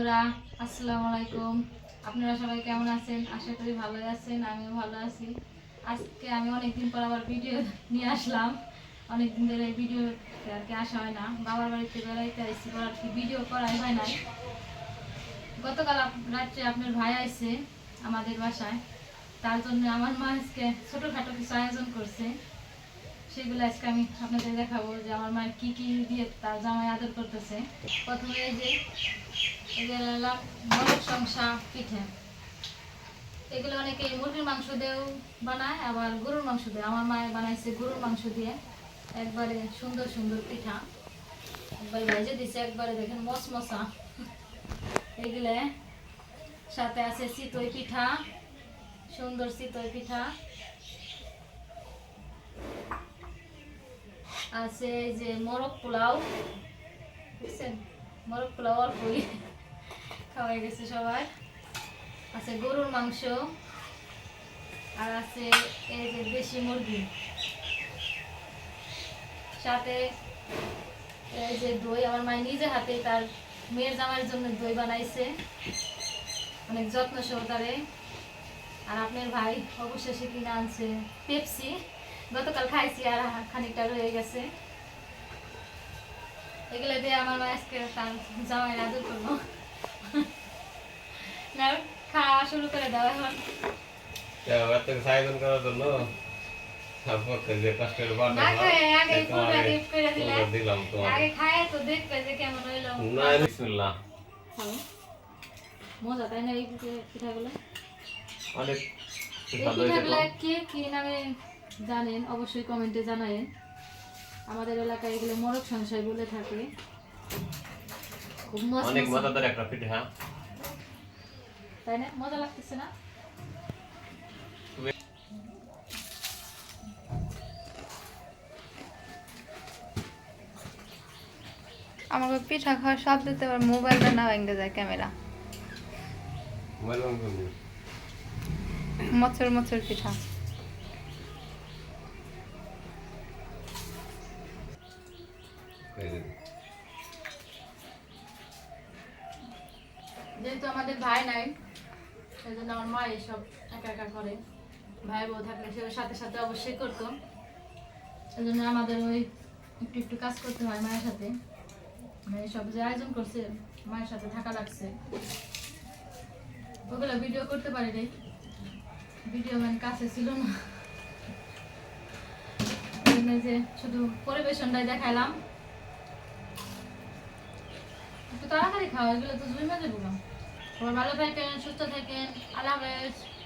বন্ধুরা, আসসালামু আলাইকুম। আপনারা সবাই কেমন আছেন? আশা করি ভালোই আছেন, আমিও ভালো আছি। আজকে আমি অনেকদিন পর আবার ভিডিও নিয়ে আসলাম। অনেকদিন ধরে ভিডিও আর কি আসা হয় না। বাবার বাড়িতে বেড়াইতে আসছি আর কি ভিডিও করাই হয় নাই। গতকাল রাত্রে আপনার ভাই আইছে আমাদের বাসায়। তার জন্য আমার মা আজকে ছোটোখাটো কিছু আয়োজন করছে। সেগুলো আজকে আমি আপনাদের দেখাবো যে আমার মায়ের কি কি দিয়ে তার জামাই আদর করতেছে। প্রথমে যে এগুলো হলাম মরক সংসা পিঠে। এগুলো অনেকে মুরগির মাংস দিয়েও বানায়, আবার গরুর মাংস দিয়ে। আমার মায়ে বানাইছে গরুর মাংস দিয়ে। একবারে সুন্দর সুন্দর পিঠা। একবার ভেজে দিছে, একবারে দেখেন মশমশা এগুলো সাথে আছে চিতই পিঠা, সুন্দর চিতই পিঠা। আছে যে মোরগ পোলাও, বুঝছেন? মোরগ পোলাও অল্পই খাওয়াই গেছে সবার। আছে গরুর মাংস, আর আছে এই যে দেশি মুরগি। সাথে এই যে দই, আমার মায়ের নিজে হাতে তার মেয়ের জামাইয়ের জন্য দই বানাইছে। অনেক যত্ন সহকারে। আর আপনার ভাই অবশেষে কিনে আনছে পেপসি। গতকাল খাইছি আর খানিকটা রয়ে গেছে। এগুলো দিয়ে আমার আজকে তার জামাই আদর করব না খাওয়া শুরু করে দাও এখন। এত করার জন্য। মজা তাই না এই পিঠাগুলো? অনেক কে কি নামে জানেন? অবশ্যই কমেন্টে জানায়েন। আমাদের এলাকায় এগুলো মোরগ সংসার বলে থাকে। খুব মস্ত অনেক মজাদার একটা পিঠে হ্যাঁ। তাই না? মজা লাগতেছে না? আমাকে পিঠা খাওয়ার সব দিতে পারে মোবাইলটা না ভেঙে যায় ক্যামেরা। মোবাইল বন্ধ করে মচর মচর পিঠা। যেহেতু আমাদের ভাই নাই সেই জন্য আমার মা এসব একা একা করে। ভাই বউ থাকলে সে সাথে সাথে অবশ্যই করতো। সেই জন্য আমাদের ওই একটু একটু কাজ করতে হয় মায়ের সাথে। মানে সব যে আয়োজন করছে, মায়ের সাথে থাকা লাগছে। ওগুলো ভিডিও করতে পারি রে ভিডিও ম্যান কাছে ছিল না। যে শুধু পরিবেশনটাই দেখাইলাম। একটু তাড়াতাড়ি খাওয়া এগুলো তো Lo malo es que el susto de que a la vez